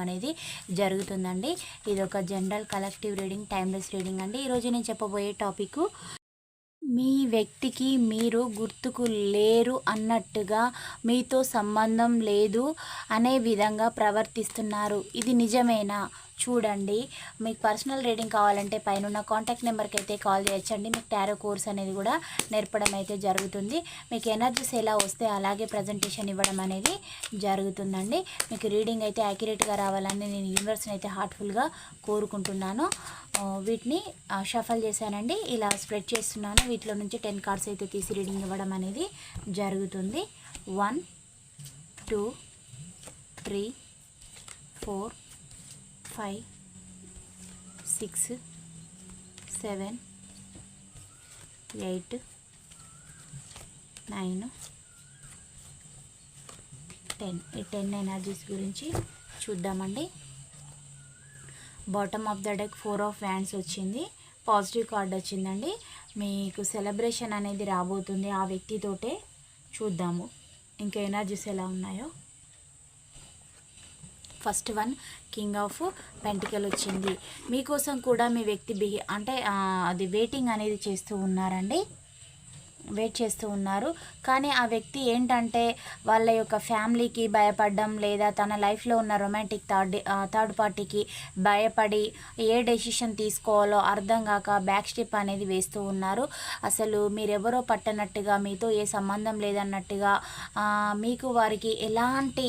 అనేది జరుగుతుందండి. ఇది ఒక general collective reading timeless reading అండి. ఈరోజు నేను చెప్పబోయే టాపిక్ మీ వ్యక్తికి మీరు గుర్తుకు లేరు అన్నట్టుగా మీతో సంబంధం లేదు అనే విధంగా ప్రవర్తిస్తున్నారు. ఇది నిజమేనా? చూడండి. మీకు పర్సనల్ రీడింగ్ కావాలంటే పైన కాంటాక్ట్ నెంబర్కి అయితే కాల్ చేయొచ్చండి. మీకు టారో కోర్స్ అనేది కూడా నేర్పడం అయితే జరుగుతుంది. మీకు ఎనర్జీస్ ఎలా వస్తే అలాగే ప్రజెంటేషన్ ఇవ్వడం అనేది జరుగుతుందండి. మీకు రీడింగ్ అయితే యాక్యురేట్గా రావాలని నేను యూనివర్స్ని అయితే హార్ట్ఫుల్గా కోరుకుంటున్నాను. వీటిని షఫల్ చేశానండి. ఇలా స్ప్రెడ్ చేస్తున్నాను. వీటిలో నుంచి టెన్ కార్డ్స్ అయితే తీసి రీడింగ్ ఇవ్వడం అనేది జరుగుతుంది. One two three four five six seven eight nine ten. ఈ టెన్ ఎనర్జీస్ గురించి చూద్దామండి. Bottom of the deck four of wands వచ్చింది. పాజిటివ్ కార్డ్ వచ్చిందండి. మీకు సెలబ్రేషన్ అనేది రాబోతుంది ఆ వ్యక్తితోటే చూద్దాము. ఇంకా ఎనర్జీస్ ఎలా ఉన్నాయో. First one king of pentacle వచ్చింది. మీకోసం కూడా మీ వ్యక్తి బిహే అంటే అది వెయిటింగ్ అనేది చేస్తూ ఉన్నారండి. వెయిట్ చేస్తూ ఉన్నారు. కానీ ఆ వ్యక్తి ఏంటంటే వాళ్ళ యొక్క ఫ్యామిలీకి భయపడడం లేదా తన లైఫ్లో ఉన్న రొమాంటిక్ థర్డ్ థర్డ్ పార్టీకి భయపడి ఏ డెసిషన్ తీసుకోవాలో అర్థం కాక బ్యాక్ స్టెప్ అనేది వేస్తూ ఉన్నారు. అసలు మీరెవరో పట్టనట్టుగా మీతో ఏ సంబంధం లేదన్నట్టుగా మీకు వారికి ఎలాంటి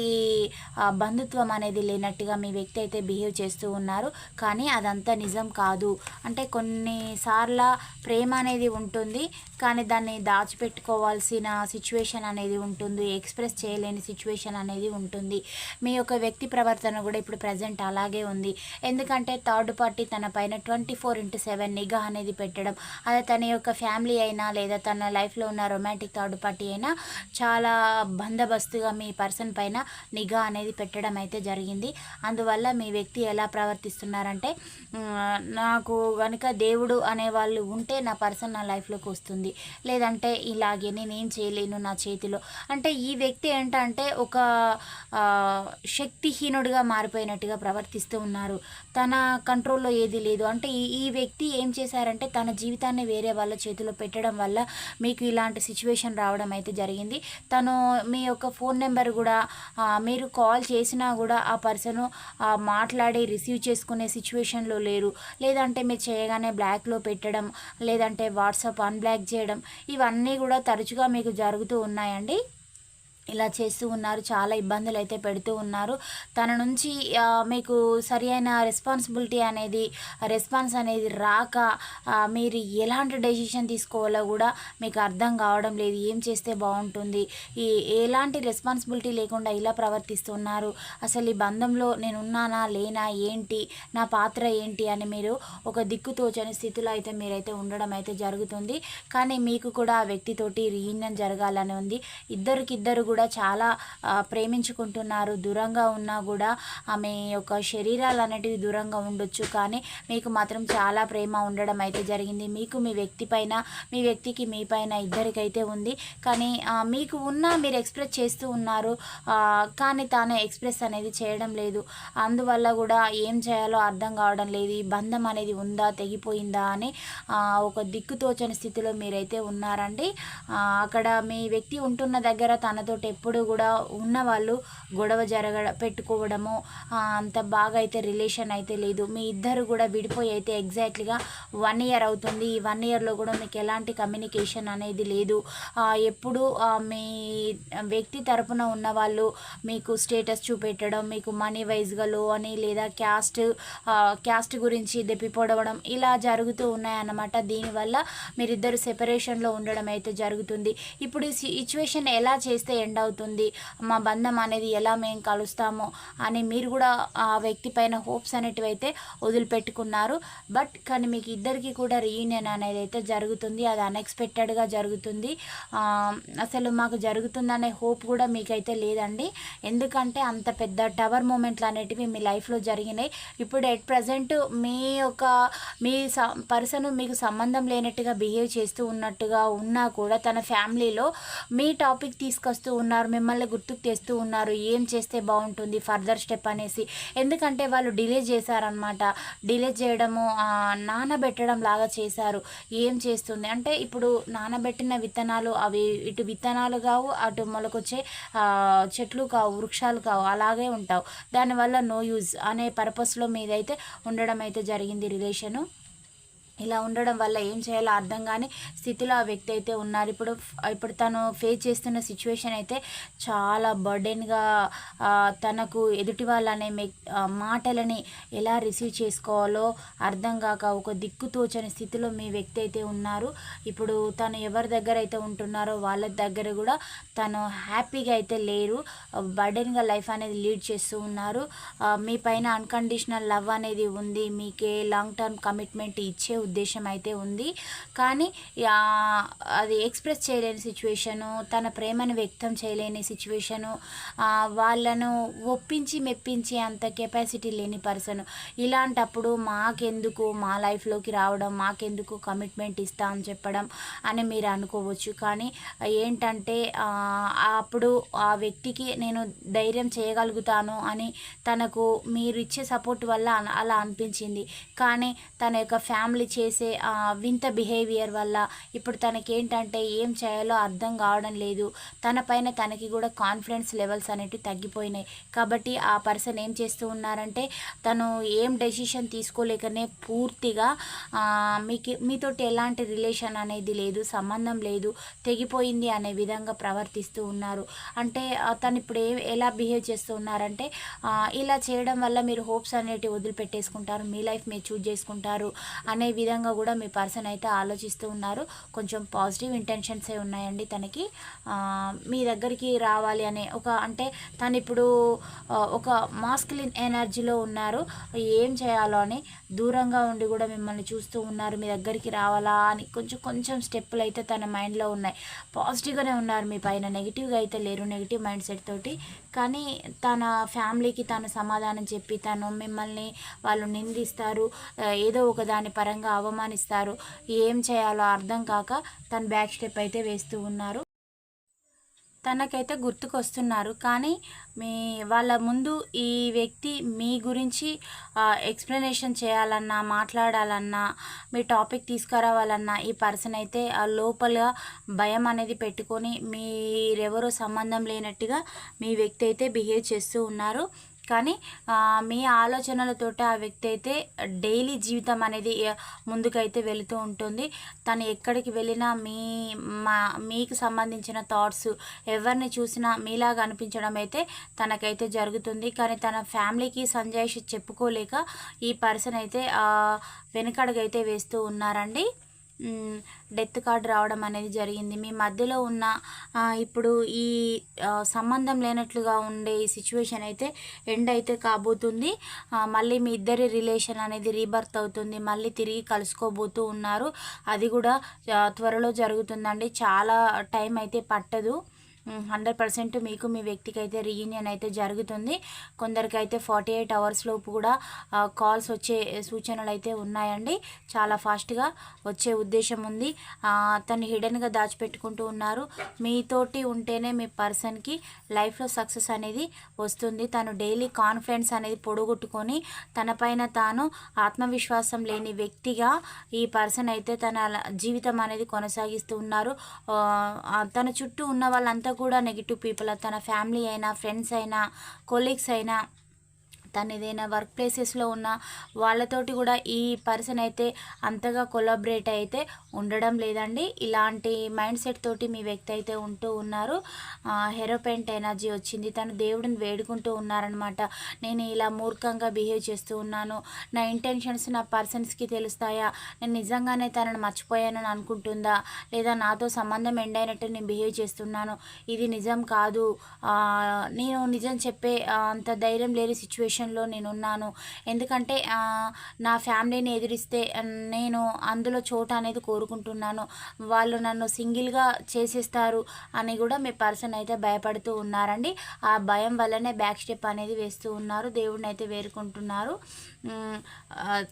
బంధుత్వం అనేది లేనట్టుగా మీ వ్యక్తి అయితే బిహేవ్ చేస్తూ ఉన్నారు. కానీ అదంతా నిజం కాదు. అంటే కొన్నిసార్ల ప్రేమ అనేది ఉంటుంది. కానీ దాన్ని దాచిపెట్టుకోవాల్సిన సిచ్యువేషన్ అనేది ఉంటుంది. ఎక్స్ప్రెస్ చేయలేని సిచ్యువేషన్ అనేది ఉంటుంది. మీ యొక్క వ్యక్తి ప్రవర్తన కూడా ఇప్పుడు ప్రజెంట్ అలాగే ఉంది. ఎందుకంటే థర్డ్ పార్టీ తన పైన ట్వంటీ ఫోర్ ఇంటూ సెవెన్ నిఘా అనేది పెట్టడం అది తన యొక్క ఫ్యామిలీ అయినా లేదా తన లైఫ్లో ఉన్న రొమాంటిక్ థర్డ్ పార్టీ అయినా చాలా బందోబస్తుగా మీ పర్సన్ పైన నిఘా అనేది పెట్టడం అయితే జరిగింది. అందువల్ల మీ వ్యక్తి ఎలా ప్రవర్తిస్తున్నారంటే నాకు కనుక దేవుడు అనేవాళ్ళు ఉంటే నా పర్సన్ నా లైఫ్లోకి వస్తుంది. లేదంటే ఇలాగే నేనేం చేయలేను నా చేతిలో. అంటే ఈ వ్యక్తి ఏంటంటే ఒక శక్తిహీనుడిగా మారిపోయినట్టుగా ప్రవర్తిస్తూ ఉన్నారు. తన కంట్రోల్లో ఏది లేదు. అంటే ఈ ఈ వ్యక్తి ఏం చేశారంటే తన జీవితాన్ని వేరే వాళ్ళ చేతిలో పెట్టడం వల్ల మీకు ఇలాంటి సిచ్యువేషన్ రావడం అయితే జరిగింది. తను మీ యొక్క ఫోన్ నెంబర్ కూడా మీరు కాల్ చేసినా కూడా ఆ పర్సన్ మాట్లాడి రిసీవ్ చేసుకునే సిచ్యువేషన్లో లేరు. లేదంటే మీరు చేయగానే బ్లాక్లో పెట్టడం లేదంటే వాట్సాప్ అన్బ్లాక్ చేయడం. ఇవన్నీ కూడా తరచుగా మీకు జరుగుతూ ఉన్నాయండి. ఇలా చేస్తూ ఉన్నారు. చాలా ఇబ్బందులు అయితే పెడుతూ ఉన్నారు. తన నుంచి మీకు సరి అయిన రెస్పాన్సిబిలిటీ అనేది రెస్పాన్స్ అనేది రాక మీరు ఎలాంటి డెసిషన్ తీసుకోవాలో కూడా మీకు అర్థం కావడం లేదు. ఏం చేస్తే బాగుంటుంది? ఈ ఎలాంటి రెస్పాన్సిబిలిటీ లేకుండా ఇలా ప్రవర్తిస్తున్నారు? అసలు ఈ బంధంలో నేను ఉన్నానా లేనా? ఏంటి? నా పాత్ర ఏంటి? అని మీరు ఒక దిక్కుతోచని స్థితిలో అయితే మీరైతే ఉండడం అయితే జరుగుతుంది. కానీ మీకు కూడా ఆ వ్యక్తితోటి రీయూనియన్ జరగాలని ఉంది. ఇద్దరికిద్దరు కూడా కూడా చాలా ప్రేమించుకుంటున్నారు. దూరంగా ఉన్నా కూడా ఆమె యొక్క శరీరాలు అనేటివి దూరంగా ఉండొచ్చు. కానీ మీకు మాత్రం చాలా ప్రేమ ఉండడం అయితే జరిగింది. మీకు మీ వ్యక్తి పైన మీ వ్యక్తికి మీ పైన ఇద్దరికైతే ఉంది. కానీ మీకు ఉన్న మీరు ఎక్స్ప్రెస్ చేస్తూ ఉన్నారు. కానీ తాను ఎక్స్ప్రెస్ అనేది చేయడం లేదు. అందువల్ల కూడా ఏం చేయాలో అర్థం కావడం లేదు. ఈ బంధం అనేది ఉందా తెగిపోయిందా అని ఒక దిక్కుతోచని స్థితిలో మీరైతే ఉన్నారండి. అక్కడ మీ వ్యక్తి ఉంటున్న దగ్గర తనతోటి తనతో ఎప్పుడు కూడా ఉన్నవాళ్ళు గొడవ జరగ పెట్టుకోవడము అంత బాగా అయితే రిలేషన్ అయితే లేదు. మీ ఇద్దరు కూడా విడిపోయి అయితే ఎగ్జాక్ట్లీగా వన్ ఇయర్ అవుతుంది. ఈ వన్ ఇయర్లో కూడా మీకు ఎలాంటి కమ్యూనికేషన్ అనేది లేదు. ఎప్పుడు మీ వ్యక్తి తరపున ఉన్న వాళ్ళు మీకు స్టేటస్ చూపెట్టడం మీకు మనీ వైజ్గా లో అని లేదా క్యాస్ట్ క్యాస్ట్ గురించి దెప్పిపోవడం ఇలా జరుగుతూ ఉన్నాయన్నమాట. దీనివల్ల మీరిద్దరు సెపరేషన్లో ఉండడం అయితే జరుగుతుంది. ఇప్పుడు ఈ సిచ్యువేషన్ ఎలా చేస్తే ఎండ్ ఎండ్ అవుతుంది. మా బంధం అనేది ఎలా మేము కలుస్తామో అని మీరు కూడా ఆ వ్యక్తి పైన హోప్స్ అనేటివి అయితే వదిలిపెట్టుకున్నారు. బట్ కానీ మీకు ఇద్దరికి కూడా రీయూనియన్ అనేది అయితే జరుగుతుంది. అది అన్ఎక్స్పెక్టెడ్గా జరుగుతుంది. అసలు మాకు జరుగుతుందనే హోప్ కూడా మీకైతే లేదండి. ఎందుకంటే అంత పెద్ద టవర్ మూమెంట్లు అనేటివి మీ లైఫ్లో జరిగినాయి. ఇప్పుడు ఎట్ ప్రజెంట్ మీ యొక్క మీ పర్సన్ మీకు సంబంధం లేనట్టుగా బిహేవ్ చేస్తూ ఉన్నట్టుగా ఉన్నా కూడా తన ఫ్యామిలీలో మీ టాపిక్ తీసుకొస్తూ ఉన్నారు మిమ్మల్ని గుర్తుకు తెస్తూ ఉన్నారు ఏం చేస్తే బాగుంటుంది ఫర్దర్ స్టెప్ అనేసి. ఎందుకంటే వాళ్ళు డిలే చేశారనమాట డిలే చేయడము నానబెట్టడం లాగా చేశారు. ఏం చేస్తుంది? అంటే ఇప్పుడు నానబెట్టిన విత్తనాలు అవి ఇటు విత్తనాలు కావు అటు మొలకొచ్చే చెట్లు కావు వృక్షాలు కావు అలాగే ఉంటావు. దానివల్ల నో యూజ్ అనే పర్పస్లో మీదైతే ఉండడం అయితే జరిగింది రిలేషను. ఇలా ఉండడం వల్ల ఏం చేయాలో అర్థం కాని స్థితిలో ఆ వ్యక్తి అయితే ఉన్నారు. ఇప్పుడు ఇప్పుడు తను ఫేస్ చేస్తున్న సిచ్యువేషన్ అయితే చాలా బర్డెన్గా తనకు ఎదుటి వాళ్ళనే మాటలని ఎలా రిసీవ్ చేసుకోవాలో అర్థం కాక ఒక దిక్కుతోచని స్థితిలో మీ వ్యక్తి అయితే ఉన్నారు. ఇప్పుడు తను ఎవరి దగ్గర అయితే ఉంటున్నారో వాళ్ళ దగ్గర కూడా తను హ్యాపీగా అయితే లేరు. బర్డెన్గా లైఫ్ అనేది లీడ్ చేస్తూ ఉన్నారు. మీ పైన అన్కండిషనల్ లవ్ అనేది ఉంది. మీకే లాంగ్ టర్మ్ కమిట్మెంట్ ఇచ్చే ఉద్దేశం అయితే ఉంది. కానీ అది ఎక్స్ప్రెస్ చేయలేని సిచ్యువేషను తన ప్రేమను వ్యక్తం చేయలేని సిచ్యువేషను వాళ్ళను ఒప్పించి మెప్పించి అంత కెపాసిటీ లేని పర్సన్. ఇలాంటప్పుడు మాకెందుకు మా లైఫ్లోకి రావడం మాకెందుకు కమిట్మెంట్ ఇస్తా అని చెప్పడం అని మీరు అనుకోవచ్చు. కానీ ఏంటంటే అప్పుడు ఆ వ్యక్తికి నేను ధైర్యం చేయగలుగుతాను అని తనకు మీరు ఇచ్చే సపోర్ట్ వల్ల అలా అనిపించింది. కానీ తన యొక్క ఫ్యామిలీ చేసే ఆ, వింత బిహేవియర్ వల్ల ఇప్పుడు తనకి ఏంటంటే ఏం చేయాలో అర్థం కావడం లేదు. తన పైన తనకి కూడా కాన్ఫిడెన్స్ లెవెల్స్ అనేవి తగ్గిపోయినాయి. కాబట్టి ఆ పర్సన్ ఏం చేస్తూ ఉన్నారంటే తను ఏం డెసిషన్ తీసుకోలేకనే పూర్తిగా మీకు మీతోటి ఎలాంటి రిలేషన్ అనేది లేదు సంబంధం లేదు తెగిపోయింది అనే విధంగా ప్రవర్తిస్తూ ఉన్నారు. అంటే తను ఇప్పుడు ఏ ఎలా బిహేవ్ చేస్తూ ఉన్నారంటే ఇలా చేయడం వల్ల మీరు హోప్స్ అనేటివి వదిలిపెట్టేసుకుంటారు మీ లైఫ్ మీరు చూజ్ చేసుకుంటారు అనే విధంగా కూడా మీ పర్సన్ అయితే ఆలోచిస్తూ ఉన్నారు. కొంచెం పాజిటివ్ ఇంటెన్షన్సే ఉన్నాయండి తనకి. మీ దగ్గరికి రావాలి అనే ఒక అంటే తను ఇప్పుడు ఒక మాస్కులిన్ ఎనర్జీలో ఉన్నారు. ఏం చేయాలో అని దూరంగా ఉండి కూడా మిమ్మల్ని చూస్తూ ఉన్నారు. మీ దగ్గరికి రావాలా అని కొంచెం కొంచెం స్టెప్పులు అయితే తన మైండ్లో ఉన్నాయి. పాజిటివ్గానే ఉన్నారు మీ పైన. నెగిటివ్గా అయితే లేరు. నెగిటివ్ మైండ్ సెట్ తోటి కానీ తన ఫ్యామిలీకి తను సమాధానం చెప్పి తను మిమ్మల్ని వాళ్ళు నిందిస్తారు ఏదో ఒక దాని పరంగా అవమానిస్తారు. ఏం చేయాలో అర్థం కాక తను బ్యాక్ స్టెప్ అయితే వేస్తూ ఉన్నారు. తనకైతే గుర్తుకొస్తున్నారు. కానీ మీ వాళ్ళ ముందు ఈ వ్యక్తి మీ గురించి ఎక్స్ప్లెనేషన్ చేయాలన్నా మాట్లాడాలన్నా మీ టాపిక్ తీసుకురావాలన్నా ఈ పర్సన్ అయితే ఆ లోపల భయం అనేది పెట్టుకొని మీరెవరో సంబంధం లేనట్టుగా మీ వ్యక్తి అయితే బిహేవ్ చేస్తూ ఉన్నారు. కానీ మీ ఆలోచనలతోటి ఆ వ్యక్తి అయితే డైలీ జీవితం అనేది ముందుకైతే వెళుతూ ఉంటుంది. తను ఎక్కడికి వెళ్ళినా మీ మా మీకు సంబంధించిన థాట్స్ ఎవరిని చూసినా మీలాగా అనిపించడం అయితే తనకైతే జరుగుతుంది. కానీ తన ఫ్యామిలీకి సంజయ్ చెప్పుకోలేక ఈ పర్సన్ అయితే ఆ, వెనకడుగైతే వేస్తూ ఉన్నారండి. డెత్ కార్డ్ రావడం అనేది జరిగింది. మీ మధ్యలో ఉన్న ఇప్పుడు ఈ సంబంధం లేనట్లుగా ఉండే ఈ సిచ్యువేషన్ అయితే ఎండ్ అయితే కాబోతుంది. మళ్ళీ మీ ఇద్దరి రిలేషన్ అనేది రీబర్త్ అవుతుంది. మళ్ళీ తిరిగి కలుసుకోబోతూ ఉన్నారు. అది కూడా త్వరలో జరుగుతుందండి. చాలా టైం అయితే పట్టదు. హండ్రెడ్ పర్సెంట్ మీకు మీ వ్యక్తికి అయితే రీయూనియన్ అయితే జరుగుతుంది. కొందరికైతే ఫార్టీ ఎయిట్ అవర్స్ లోపు కూడా కాల్స్ వచ్చే సూచనలు అయితే ఉన్నాయండి. చాలా ఫాస్ట్గా వచ్చే ఉద్దేశం ఉంది. తను హిడెన్గా దాచిపెట్టుకుంటూ ఉన్నారు. మీతోటి ఉంటేనే మీ పర్సన్కి లైఫ్లో సక్సెస్ అనేది వస్తుంది. తను డైలీ కాన్ఫిడెన్స్ అనేది పొడగొట్టుకొని తనపైన తాను ఆత్మవిశ్వాసం లేని వ్యక్తిగా ఈ పర్సన్ అయితే తన జీవితం అనేది కొనసాగిస్తూ ఉన్నారు. తన చుట్టూ ఉన్న వాళ్ళంతా కూడా నెగిటివ్ పీపుల్ తన ఫ్యామిలీ అయినా ఫ్రెండ్స్ అయినా కొలీగ్స్ అయినా తను ఏదైనా వర్క్ ప్లేసెస్లో ఉన్న వాళ్ళతోటి కూడా ఈ పర్సన్ అయితే అంతగా కొలాబరేట్ అయితే ఉండడం లేదండి. ఇలాంటి మైండ్ సెట్ తోటి మీ వ్యక్తి అయితే ఉంటూ ఉన్నారు. హెరోపెంట్ ఎనర్జీ వచ్చింది. తను దేవుడిని వేడుకుంటూ ఉన్నారనమాట నేను ఇలా మూర్ఖంగా బిహేవ్ చేస్తూ ఉన్నాను. నా ఇంటెన్షన్స్ నా పర్సన్స్కి తెలుస్తాయా? నేను నిజంగానే తనను మర్చిపోయానని అనుకుంటుందా? లేదా నాతో సంబంధం ఎండ్ అయినట్టు నేను బిహేవ్ చేస్తున్నాను? ఇది నిజం కాదు. నేను నిజం చెప్పే అంత ధైర్యం లేని సిచ్యువేషన్లో నేను ఉన్నాను ఎందుకంటే నా ఫ్యామిలీని ఎదిరిస్తే నేను అందులో చోట అనేది కోరుకుంటున్నాను. వాళ్ళు నన్ను సింగిల్గా చేసేస్తారు అని కూడా మీ పర్సన్ అయితే భయపడుతూ ఉన్నారండి. ఆ భయం వల్లనే బ్యాక్ స్టెప్ అనేది వేస్తూ ఉన్నారు. దేవుడిని అయితే వేరుకుంటున్నారు.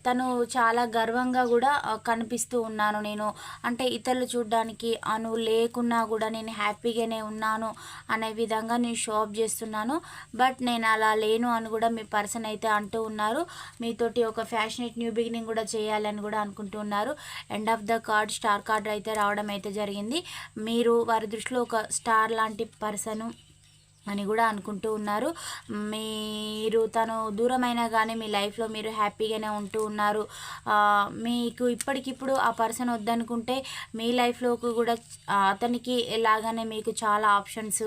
తను చాలా గర్వంగా కూడా కనిపిస్తూ ఉన్నాను నేను. అంటే ఇతరులు చూడడానికి అను లేకున్నా కూడా నేను హ్యాపీగానే ఉన్నాను అనే విధంగా నేను షాప్ చేస్తున్నాను. బట్ నేను అలా లేను అని కూడా మీ పర్సన్ అయితే అంటూ ఉన్నారు. మీతోటి ఒక ఫ్యాషనేట్ న్యూ బిగినింగ్ కూడా చేయాలని కూడా అనుకుంటున్నారు end of the card star card అయితే రావడం అయితే జరిగింది. మీరు వారి దృష్టిలో ఒక స్టార్ లాంటి పర్సను అని కూడా అనుకుంటూ ఉన్నారు. మీరు తను దూరమైనా కానీ మీ లైఫ్లో మీరు హ్యాపీగానే ఉంటూ ఉన్నారు. మీకు ఇప్పటికిప్పుడు ఆ పర్సన్ వద్దనుకుంటే మీ లైఫ్లోకి కూడా అతనికి లాగానే మీకు చాలా ఆప్షన్స్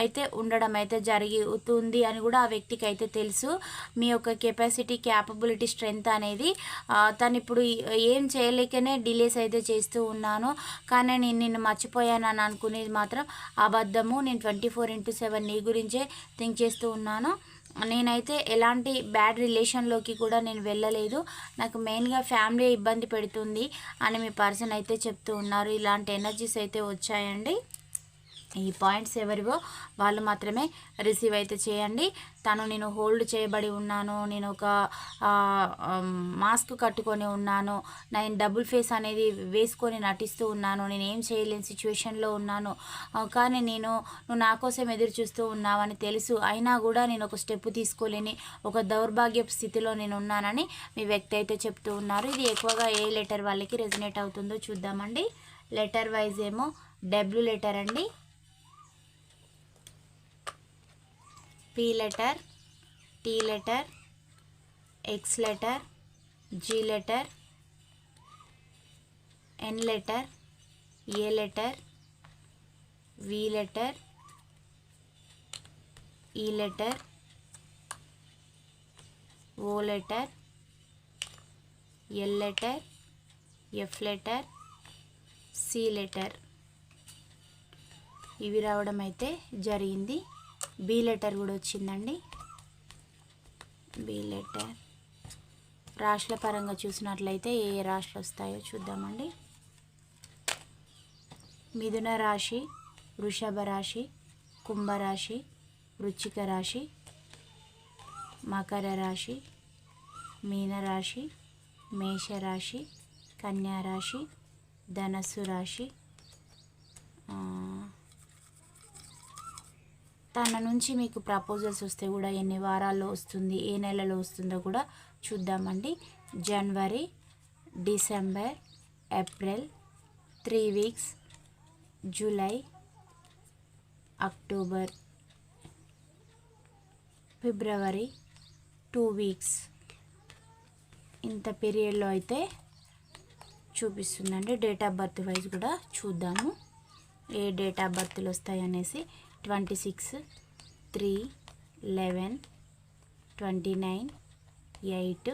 అయితే ఉండడం అయితే జరుగుతుంది అని కూడా ఆ వ్యక్తికి అయితే తెలుసు. మీ యొక్క కెపాసిటీ క్యాపబిలిటీ స్ట్రెంగ్త్ అనేది తను ఇప్పుడు ఏం చేయలేకనే డిలేస్ అయితే చేస్తూ ఉన్నాను. కానీ నేను నిన్ను మర్చిపోయానని అనుకునేది మాత్రం అబద్ధము. నేను ట్వంటీ ఫోర్ ఇంటూ సెవెన్ గురించే థింక్ చేస్తూ ఉన్నాను. నేనైతే ఎలాంటి బ్యాడ్ రిలేషన్లోకి కూడా నేను వెళ్ళలేదు. నాకు మెయిన్గా ఫ్యామిలీ ఇబ్బంది పెడుతుంది అని మీ పర్సన్ అయితే చెప్తూ ఉన్నారు. ఇలాంటి ఎనర్జీస్ అయితే వచ్చాయండి. ఈ పాయింట్స్ ఎవరివో వాళ్ళు మాత్రమే రిసీవ్ అయితే చేయండి. తను నేను హోల్డ్ చేయబడి ఉన్నాను నేను ఒక మాస్క్ కట్టుకొని ఉన్నాను నేను డబుల్ ఫేస్ అనేది వేసుకొని నటిస్తూ ఉన్నాను నేను ఏం చేయలేని సిచ్యువేషన్లో ఉన్నాను కానీ నేను నువ్వు నా కోసం ఎదురు చూస్తూ ఉన్నావని తెలుసు. అయినా కూడా నేను ఒక స్టెప్ తీసుకోలేని ఒక దౌర్భాగ్య స్థితిలో నేను ఉన్నానని మీ వ్యక్తి అయితే చెప్తూ ఉన్నారు. ఇది ఎక్కువగా ఏ లెటర్ వాళ్ళకి రెజినేట్ అవుతుందో చూద్దామండి. లెటర్ వైజ్ ఏమో డబ్ల్యూ లెటర్ అండి. P letter T letter X letter G letter N letter A letter V letter E letter O letter L letter F letter C letter ఇవి రావడం అయితే జరిగింది. బి లెటర్ కూడా వచ్చిందండి. B letter. రాష్ట్ర పరంగా చూసినట్లయితే ఏ ఏ రాశులు వస్తాయో చూద్దామండి. మిథున రాశి వృషభ రాశి కుంభరాశి వృచ్చిక రాశి మకర రాశి మీనరాశి మేషరాశి కన్యారాశి ధనస్సు రాశి తన నుంచి మీకు ప్రపోజల్స్ వస్తే కూడా ఎన్ని వారాల్లో వస్తుంది ఏ నెలలో వస్తుందో కూడా చూద్దామండి. జనవరి December April three weeks July October ఫిబ్రవరి టూ వీక్స్. ఇంత పీరియడ్లో అయితే చూపిస్తుందండి. డేట్ ఆఫ్ బర్త్ వైజ్ కూడా చూద్దాము. ఏ డేట్ ఆఫ్ బర్త్లు వస్తాయి అనేసి twenty six three eleven twenty nine eight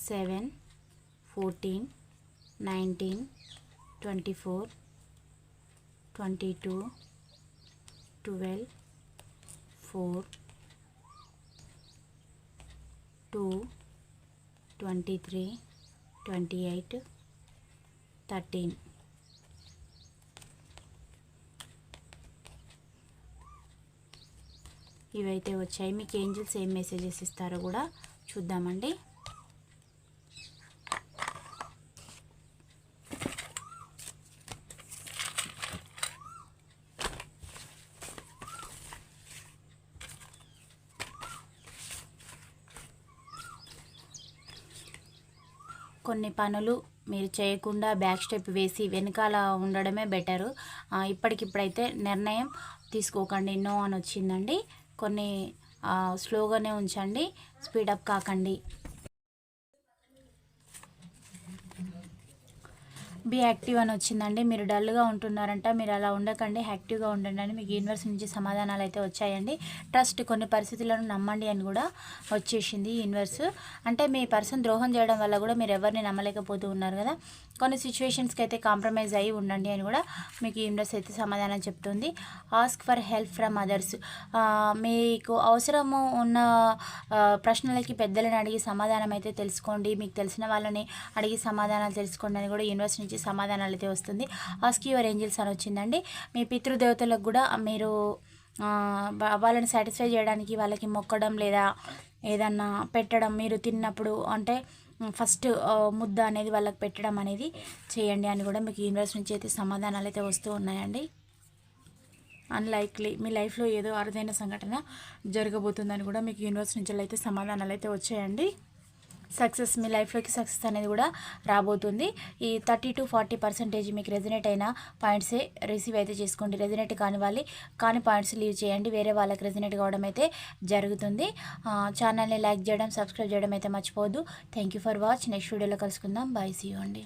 seven fourteen nineteen twenty four twenty two twelve four two twenty three twenty eight thirteen ఇవైతే వచ్చాయి. మీకు ఏంజిల్స్ ఏం మెసేజెస్ ఇస్తారో కూడా చూద్దామండి. కొన్ని పనులు మీరు చేయకుండా బ్యాక్ స్టెప్ వేసి వెనకాల ఉండడమే బెటరు. ఇప్పటికిప్పుడైతే నిర్ణయం తీసుకోకండి. నో అని వచ్చిందండి. కొన్ని స్లోగానే ఉంచండి. స్పీడప్ కాకండి. బీ యాక్టివ్ అని వచ్చిందండి. మీరు డల్గా ఉంటున్నారంట మీరు అలా ఉండకండి యాక్టివ్గా ఉండండి అని మీకు యూనివర్స్ నుంచి సమాధానాలు అయితే వచ్చాయండి. ట్రస్ట్ కొన్ని పరిస్థితులను నమ్మండి అని కూడా వచ్చేసింది యూనివర్స్. అంటే మీ పర్సన్ ద్రోహం చేయడం వల్ల కూడా మీరు ఎవరిని నమ్మలేకపోతూ ఉన్నారు కదా. కొన్ని సిచ్యువేషన్స్కి అయితే కాంప్రమైజ్ అయ్యి ఉండండి అని కూడా మీకు యూనివర్స్ అయితే సమాధానం చెప్తుంది. Ask for help from others మీకు అవసరము ఉన్న ప్రశ్నలకి పెద్దలను అడిగి సమాధానం అయితే తెలుసుకోండి. మీకు తెలిసిన వాళ్ళని అడిగి సమాధానాలు తెలుసుకోండి అని కూడా యూనివర్స్ నుంచి సమాధానాలు అయితే వస్తుంది. ఆస్క్ యువర్ ఏంజిల్స్ అని వచ్చిందండి. మీ పితృదేవతలకు కూడా మీరు వాళ్ళని సాటిస్ఫై చేయడానికి వాళ్ళకి మొక్కడం లేదా ఏదన్నా పెట్టడం మీరు తిన్నప్పుడు అంటే ఫస్ట్ ముద్ద అనేది వాళ్ళకి పెట్టడం అనేది చేయండి అని కూడా మీకు యూనివర్స్ నుంచి అయితే సమాధానాలు అయితే వస్తూ ఉన్నాయండి. అన్లైక్లీ మీ లైఫ్లో ఏదో అరుదైన సంఘటన జరగబోతుందని కూడా మీకు యూనివర్స్ నుంచి అయితే సమాధానాలు అయితే వచ్చాయండి. సక్సెస్ మీ లైఫ్లోకి సక్సెస్ అనేది కూడా రాబోతుంది. ఈ థర్టీ టు ఫార్టీ పర్సెంటేజ్ మీకు రెజినేట్ అయిన పాయింట్సే రిసీవ్ అయితే చేసుకోండి. రెజినేట్ కాని వాళ్ళు కాని పాయింట్స్ లీవ్ చేయండి. వేరే వాళ్ళకి రెజినేట్ కావడం అయితే జరుగుతుంది. ఛానల్ని లైక్ చేయడం సబ్స్క్రైబ్ చేయడం అయితే మర్చిపోవద్దు. Thank you for watch next వీడియోలో కలుసుకుందాం. Bye see. అండి.